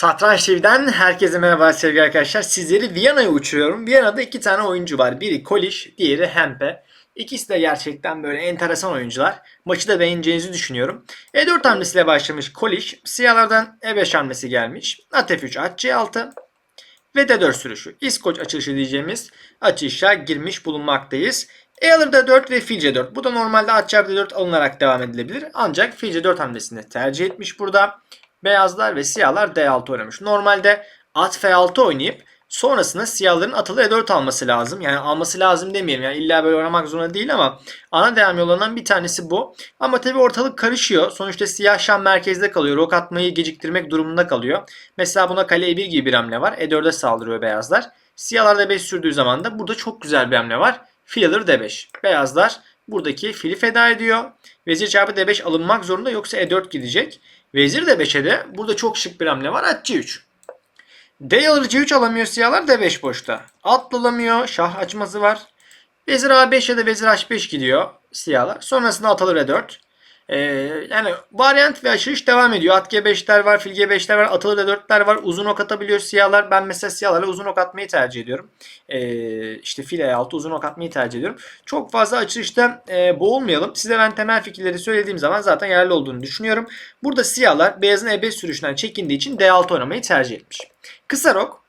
Satranç TV'den herkese merhaba sevgili arkadaşlar. Sizleri Viyana'ya uçuruyorum. Viyana'da iki tane oyuncu var. Biri Koliş, diğeri Hempe. İkisi de gerçekten böyle enteresan oyuncular. Maçı da beğeneceğinizi düşünüyorum. E4 hamlesiyle başlamış Koliş. Siyahlardan E5 hamlesi gelmiş. At F3, at C6 ve D4 sürüşü. İskoç açılışı diyeceğimiz açışa girmiş bulunmaktayız. E alır D4 ve fil C4. Bu da normalde at çarpı D4 alınarak devam edilebilir. Ancak fil C4 hamlesini tercih etmiş burada. Beyazlar ve siyahlar D6 oynamış. Normalde at F6 oynayıp sonrasında siyahların atılı E4 alması lazım. Yani alması lazım demeyelim. Yani illa böyle oynamak zorunda değil ama ana devam yollarından bir tanesi bu. Ama tabi ortalık karışıyor. Sonuçta siyah şam merkezde kalıyor. Rok atmayı geciktirmek durumunda kalıyor. Mesela buna kale E1 gibi bir hamle var. E4'e saldırıyor beyazlar. Siyahlar D5 sürdüğü zaman da burada çok güzel bir hamle var. Fil alır D5. Beyazlar buradaki fili feda ediyor. Vezir çarpı D5 alınmak zorunda yoksa E4 gidecek. Vezir D5'e de burada çok şık bir hamle var. At C3. D alır C3 alamıyor siyahlar D5 boşta. At alamıyor. Şah açması var. Vezir A5 ya da vezir H5 gidiyor siyahlar. Sonrasında at alır E4. Ee, yani varyant ve açılış devam ediyor. At G5'ler var, fil G5'ler var, atılır D4'ler var. Uzun ok atabiliyor siyahlar. Ben mesela siyahlara uzun ok atmayı tercih ediyorum. Ee, işte fil E6 uzun ok atmayı tercih ediyorum. Çok fazla açılışta e, boğulmayalım. Size ben temel fikirleri söylediğim zaman zaten yerli olduğunu düşünüyorum. Burada siyahlar beyazın E5 sürüşünden çekindiği için D6 oynamayı tercih etmiş. Kısa rok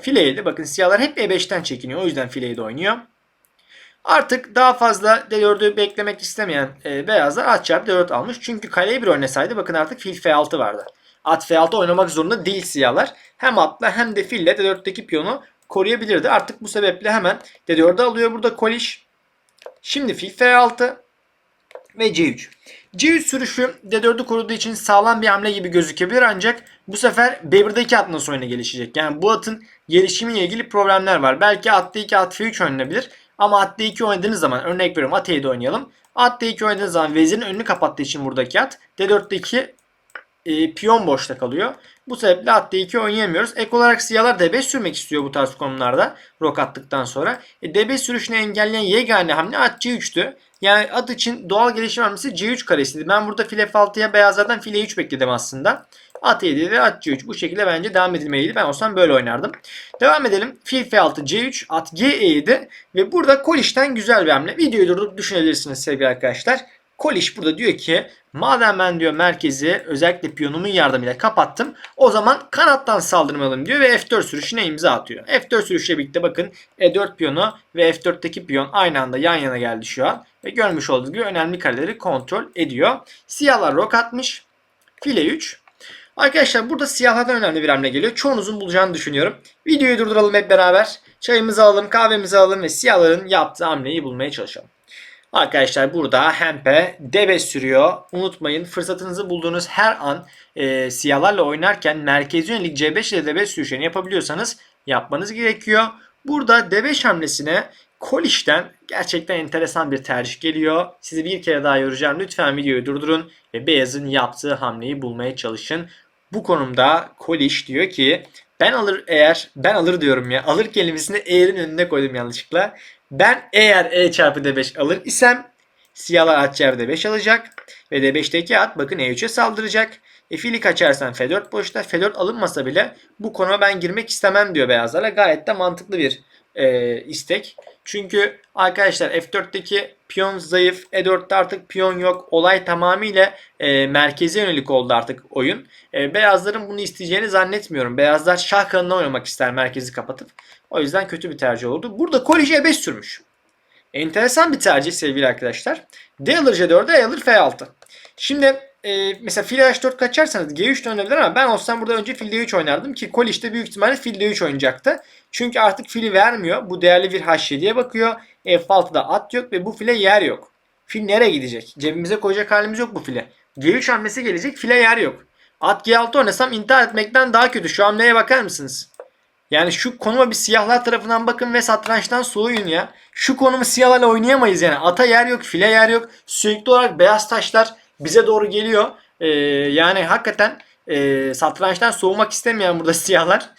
file 7. Bakın siyahlar hep E5'ten çekiniyor. O yüzden file 7 oynuyor. Artık daha fazla D4'ü beklemek istemeyen e, beyazlar at çarpı D4 almış. Çünkü kaleye bir oynasaydı bakın artık fil F6 vardı. At F6 oynamak zorunda değil siyahlar. Hem atla hem de fille D4'teki piyonu koruyabilirdi. Artık bu sebeple hemen D4'ü alıyor burada Koliş. Şimdi fil F6 ve C3. C3 sürüşü D4'ü koruduğu için sağlam bir hamle gibi gözükebilir ancak bu sefer B1'deki at nasıl oyuna gelişecek? Yani bu atın gelişimiyle ilgili problemler var. Belki at D2 at F3 oynanabilir. Ama at D2 oynadığınız zaman örnek veriyorum at E7 oynayalım. At D2 oynadığınız zaman vezirin önünü kapattığı için buradaki at D4'teki e, piyon boşta kalıyor. Bu sebeple at D2 oynayamıyoruz. Ek olarak siyahlar D5 sürmek istiyor bu tarz konumlarda. Rok attıktan sonra. E, D5 sürüşünü engelleyen yegane hamle at C3'tü. Yani at için doğal gelişim hamlesi C3 karesiydi. Ben burada file F6'ya beyazlardan file 3 bekledim aslında. At 7 ve at C3. Bu şekilde bence devam edilmeliydi. Ben olsam böyle oynardım. Devam edelim. Fil F6 C3 at G7 ve burada Koliş'ten güzel bir hamle. Videoyu durdurup düşünebilirsiniz sevgili arkadaşlar. Koliş burada diyor ki madem ben diyor merkezi özellikle piyonumun yardımıyla kapattım o zaman kanattan saldırmalıyım diyor ve F4 sürüşüne imza atıyor. F4 sürüşüyle birlikte bakın E4 piyonu ve F4'teki piyon aynı anda yan yana geldi şu an. Ve görmüş olduğunuz gibi önemli kareleri kontrol ediyor. Siyahlar rok atmış. File 3. Arkadaşlar burada siyahlardan önemli bir hamle geliyor. Çoğunuzun bulacağını düşünüyorum. Videoyu durduralım hep beraber. Çayımızı alalım, kahvemizi alalım ve siyahların yaptığı hamleyi bulmaya çalışalım. Arkadaşlar burada Hempe debe sürüyor. Unutmayın fırsatınızı bulduğunuz her an e, siyahlarla oynarken merkezi yönelik C5 ile D5 sürüşlerini yapabiliyorsanız yapmanız gerekiyor. Burada D5 hamlesine Koliş'ten gerçekten enteresan bir tercih geliyor. Sizi bir kere daha yoracağım. Lütfen videoyu durdurun ve Beyaz'ın yaptığı hamleyi bulmaya çalışın. Bu konumda Koliş diyor ki ben alır eğer ben alır diyorum ya alır kelimesini eğerin önüne koydum yanlışlıkla. Ben eğer E çarpı D5 alır isem siyahlar at çarpı D5 alacak ve D5'teki at bakın E3'e saldıracak. E fili kaçarsan F4 boşta. F4 alınmasa bile bu konuma ben girmek istemem diyor beyazlara. Gayet de mantıklı bir e, istek. Çünkü arkadaşlar F4'teki piyon zayıf. E4'te artık piyon yok. Olay tamamıyla e, merkeze yönelik oldu artık oyun. E, beyazların bunu isteyeceğini zannetmiyorum. Beyazlar şah kanına oynamak ister merkezi kapatıp. O yüzden kötü bir tercih oldu. Burada Kolej E5 sürmüş. Enteresan bir tercih sevgili arkadaşlar. D alır C4'e E alır F6. Şimdi e, mesela fil H4 kaçarsanız G3 de oynanabilir ama ben olsam burada önce fil D3 oynardım ki Kol işte büyük ihtimalle fil D3 oynayacaktı. Çünkü artık fili vermiyor. Bu değerli bir H7'ye bakıyor. F6'da at yok ve bu file yer yok. Fil nereye gidecek? Cebimize koyacak halimiz yok bu file. G3 hamlesi gelecek file yer yok. At G6 oynasam intihar etmekten daha kötü. Şu hamleye bakar mısınız? Yani şu konuma bir siyahlar tarafından bakın ve satrançtan soğuyun ya. Şu konumu siyahlarla oynayamayız yani. Ata yer yok, file yer yok. Sürekli olarak beyaz taşlar bize doğru geliyor. Ee, yani hakikaten e, satrançtan soğumak istemeyen burada siyahlar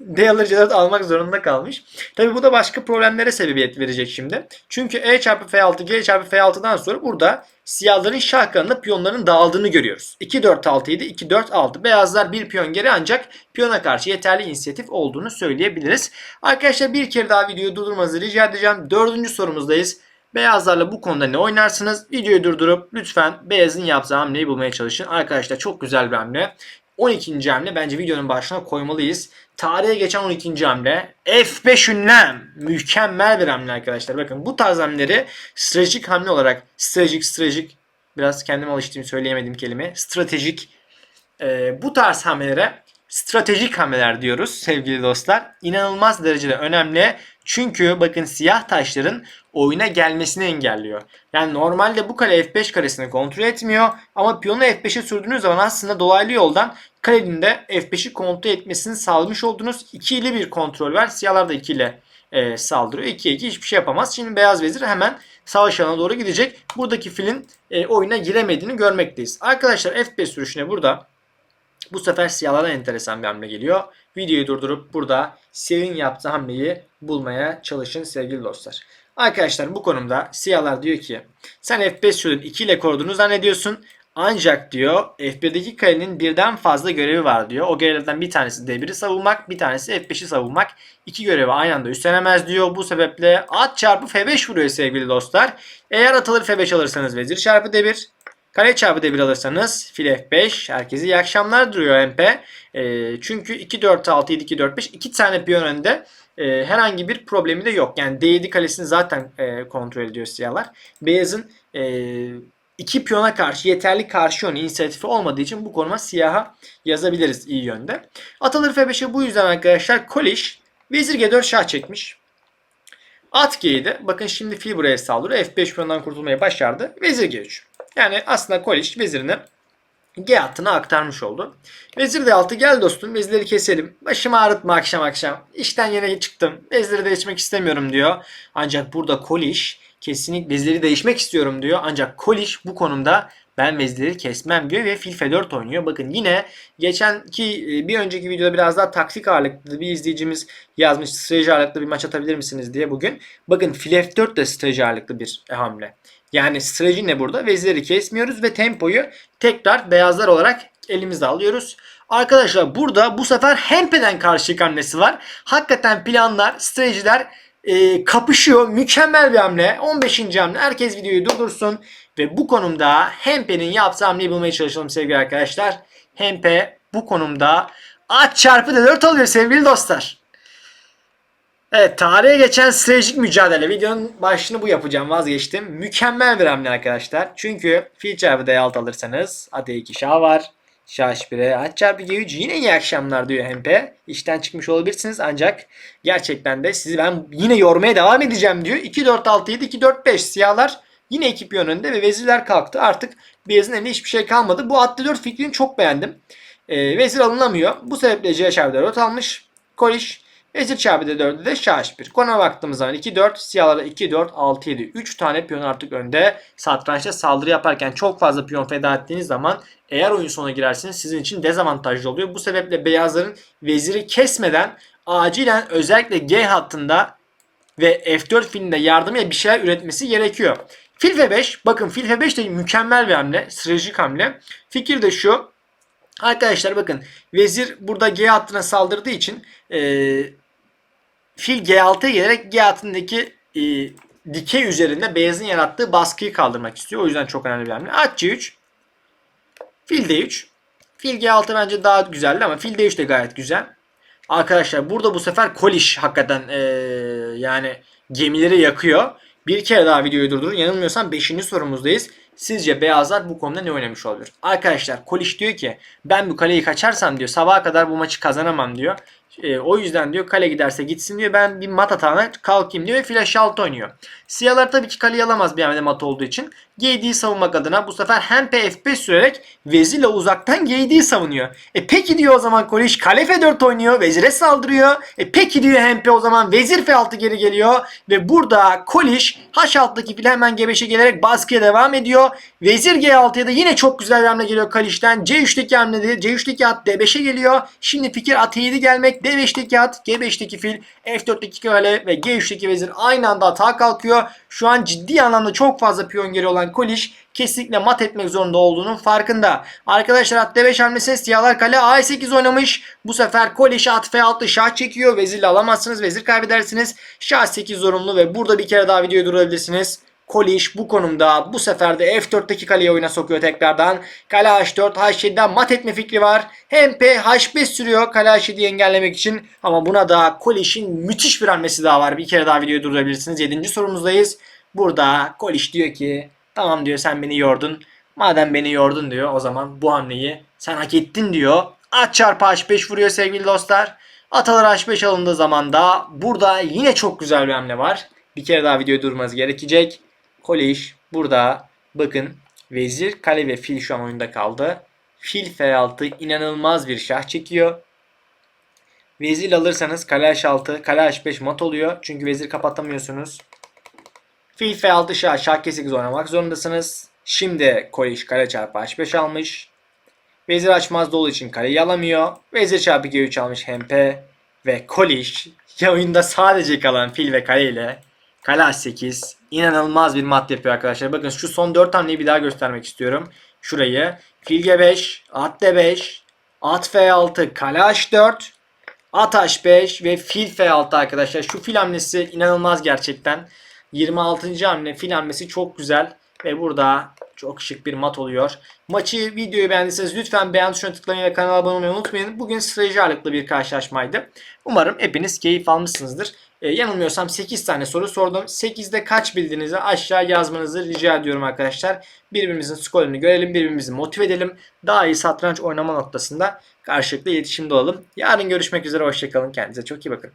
D alır C4 almak zorunda kalmış. Tabi bu da başka problemlere sebebiyet verecek şimdi. Çünkü E çarpı F6 G çarpı F6'dan sonra burada siyahların şah kanalında piyonların dağıldığını görüyoruz. 2 4 6 7 2 4 6. Beyazlar bir piyon geri ancak piyona karşı yeterli inisiyatif olduğunu söyleyebiliriz. Arkadaşlar bir kere daha videoyu durdurmanızı rica edeceğim. Dördüncü sorumuzdayız. Beyazlarla bu konuda ne oynarsınız? Videoyu durdurup lütfen beyazın yaptığı hamleyi bulmaya çalışın. Arkadaşlar çok güzel bir hamle. 12. hamle bence videonun başına koymalıyız. Tarihe geçen 12. hamle. F5 ünlem. Mükemmel bir hamle arkadaşlar. Bakın bu tarz hamleleri stratejik hamle olarak stratejik stratejik biraz kendime alıştığım söyleyemediğim kelime. Stratejik e, bu tarz hamlelere stratejik hamleler diyoruz sevgili dostlar. İnanılmaz derecede önemli. Çünkü bakın siyah taşların oyuna gelmesini engelliyor. Yani normalde bu kale F5 karesini kontrol etmiyor ama piyonu F5'e sürdüğünüz zaman aslında dolaylı yoldan kalenin de F5'i kontrol etmesini sağlamış oldunuz. 2 ile bir kontrol var. Siyahlar da 2 ile e, saldırıyor. 2'ye 2 hiçbir şey yapamaz. Şimdi beyaz vezir hemen savaş alanına doğru gidecek. Buradaki filin e, oyuna giremediğini görmekteyiz. Arkadaşlar F5 sürüşüne burada bu sefer siyahlara enteresan bir hamle geliyor. Videoyu durdurup burada siyahın yaptığı hamleyi bulmaya çalışın sevgili dostlar. Arkadaşlar bu konumda siyahlar diyor ki sen F5 sürdün 2 ile koruduğunu zannediyorsun. Ancak diyor F1'deki kalenin birden fazla görevi var diyor. O görevlerden bir tanesi D1'i savunmak, bir tanesi F5'i savunmak. İki görevi aynı anda üstlenemez diyor. Bu sebeple at çarpı F5 vuruyor sevgili dostlar. Eğer at alır F5 alırsanız vezir çarpı D1. Kare çarpı D1 alırsanız fil F5. Herkese iyi akşamlar duruyor MP. E, çünkü 2 4 6 7 2 4 5 iki tane piyon önde. E, herhangi bir problemi de yok. Yani D7 kalesini zaten e, kontrol ediyor siyahlar. Beyazın e, iki piyona karşı yeterli karşı yön inisiyatifi olmadığı için bu konuma siyaha yazabiliriz iyi yönde. At alır F5'e bu yüzden arkadaşlar Koliş Vezir G4 şah çekmiş. At G7. Bakın şimdi fil buraya saldırıyor. F5 piyondan kurtulmayı başardı. Vezir G3. Yani aslında Koliş vezirini G hattına aktarmış oldu. Vezir D6 gel dostum vezirleri keselim. Başımı ağrıtma akşam akşam. İşten yine çıktım. Veziri değişmek istemiyorum diyor. Ancak burada Koliş kesinlikle veziri değişmek istiyorum diyor. Ancak Koliş bu konumda ben vezirleri kesmem diyor ve fil F4 oynuyor. Bakın yine geçenki bir önceki videoda biraz daha taktik ağırlıklı bir izleyicimiz yazmış strateji ağırlıklı bir maç atabilir misiniz diye bugün. Bakın fil F4 de strateji ağırlıklı bir hamle. Yani strateji ne burada? Vezirleri kesmiyoruz ve tempoyu tekrar beyazlar olarak elimizde alıyoruz. Arkadaşlar burada bu sefer Hempe'den karşı hamlesi var. Hakikaten planlar, stratejiler e, kapışıyor. Mükemmel bir hamle. 15. hamle. Herkes videoyu durdursun. Ve bu konumda Hempe'nin yaptığı hamleyi bulmaya çalışalım sevgili arkadaşlar. Hempe bu konumda at çarpı D4 alıyor sevgili dostlar. Evet tarihe geçen stratejik mücadele. Videonun başını bu yapacağım vazgeçtim. Mükemmel bir hamle arkadaşlar. Çünkü fil çarpı D6 alırsanız at E2 şah var. Şah H1'e at çarpı G3 yine iyi akşamlar diyor MP. İşten çıkmış olabilirsiniz ancak gerçekten de sizi ben yine yormaya devam edeceğim diyor. 2 4 6 7 2 4 5 siyahlar yine ekip yönünde ve vezirler kalktı. Artık beyazın elinde hiçbir şey kalmadı. Bu at 4 fikrini çok beğendim. Ee, vezir alınamıyor. Bu sebeple C çarpı D4 almış. Koliş Vezir çarpı d4'de de şah h1. Kona baktığımız zaman 2-4, siyahlara 2-4, 6-7. 3 tane piyon artık önde. Satrançta saldırı yaparken çok fazla piyon feda ettiğiniz zaman eğer oyun sonuna girerseniz sizin için dezavantajlı oluyor. Bu sebeple beyazların veziri kesmeden acilen özellikle G hattında ve F4 filinde yardımıyla bir şeyler üretmesi gerekiyor. Fil F5, bakın fil F5 de mükemmel bir hamle, stratejik hamle. Fikir de şu, Arkadaşlar bakın vezir burada G hattına saldırdığı için e, fil G6'ya gelerek G hattındaki e, dikey üzerinde beyazın yarattığı baskıyı kaldırmak istiyor. O yüzden çok önemli bir hamle. At C3. Fil D3. Fil G6 bence daha güzeldi ama fil D3 de gayet güzel. Arkadaşlar burada bu sefer Koliş hakikaten e, yani gemileri yakıyor. Bir kere daha videoyu durdurun. Yanılmıyorsam 5. sorumuzdayız. Sizce beyazlar bu konuda ne oynamış olabilir? Arkadaşlar Koliş diyor ki ben bu kaleyi kaçarsam diyor sabaha kadar bu maçı kazanamam diyor. E, o yüzden diyor kale giderse gitsin diyor. Ben bir mat atağına kalkayım diyor ve flash altı oynuyor. Siyahlar tabii ki kaleyi alamaz bir hamlede mat olduğu için. GD'yi savunmak adına bu sefer hem F5 sürerek vezirle uzaktan GD'yi savunuyor. E peki diyor o zaman Koliş kale F4 oynuyor. Vezire saldırıyor. E peki diyor Hempe o zaman vezir F6 geri geliyor. Ve burada Koliş H6'daki file hemen G5'e gelerek baskıya devam ediyor. Vezir G6'ya da yine çok güzel bir hamle geliyor Kaliş'ten. C3'teki hamle de C3'teki at D5'e geliyor. Şimdi fikir at 7 gelmek. D5'teki at, G5'teki fil, F4'teki kale ve G3'teki vezir aynı anda atağa kalkıyor. Şu an ciddi anlamda çok fazla piyon geri olan Koliş kesinlikle mat etmek zorunda olduğunun farkında. Arkadaşlar at D5 hamlesi siyahlar kale A8 oynamış. Bu sefer Koliş at F6 şah çekiyor. Vezirle alamazsınız. Vezir kaybedersiniz. Şah 8 zorunlu ve burada bir kere daha videoyu durdurabilirsiniz. Koliş bu konumda bu sefer de F4'teki kaleyi oyuna sokuyor tekrardan. Kale H4, H7'den mat etme fikri var. Hem P H5 sürüyor kale H7'yi engellemek için. Ama buna da Koliş'in müthiş bir hamlesi daha var. Bir kere daha videoyu durdurabilirsiniz. 7. sorumuzdayız. Burada Koliş diyor ki tamam diyor sen beni yordun. Madem beni yordun diyor o zaman bu hamleyi sen hak ettin diyor. At çarpı H5 vuruyor sevgili dostlar. Atalar H5 alındığı zaman da burada yine çok güzel bir hamle var. Bir kere daha videoyu durmanız gerekecek. Koliş burada bakın vezir, kale ve fil şu an oyunda kaldı. Fil F6 inanılmaz bir şah çekiyor. Vezir alırsanız kale H6, kale H5 mat oluyor. Çünkü vezir kapatamıyorsunuz. Fil F6 şah, şah K8 oynamak zorundasınız. Şimdi Koliş kale çarpı H5 almış. Vezir açmaz olduğu için kaleyi alamıyor. Vezir çarpı G3 almış Hempe. Ve Koliş ya oyunda sadece kalan fil ve kale ile kale H8 inanılmaz bir mat yapıyor arkadaşlar. Bakın şu son 4 hamleyi bir daha göstermek istiyorum. Şurayı fil G5, at D5, at F6, kale H4, at H5 ve fil F6 arkadaşlar. Şu fil hamlesi inanılmaz gerçekten. 26. hamle fil hamlesi çok güzel. Ve burada çok şık bir mat oluyor. Maçı videoyu beğendiyseniz lütfen beğen tuşuna tıklamayı ve kanala abone olmayı unutmayın. Bugün strateji ağırlıklı bir karşılaşmaydı. Umarım hepiniz keyif almışsınızdır. Ee, yanılmıyorsam 8 tane soru sordum. 8'de kaç bildiğinizi aşağı yazmanızı rica ediyorum arkadaşlar. Birbirimizin skorunu görelim, birbirimizi motive edelim. Daha iyi satranç oynama noktasında karşılıklı iletişimde olalım. Yarın görüşmek üzere, hoşçakalın. Kendinize çok iyi bakın.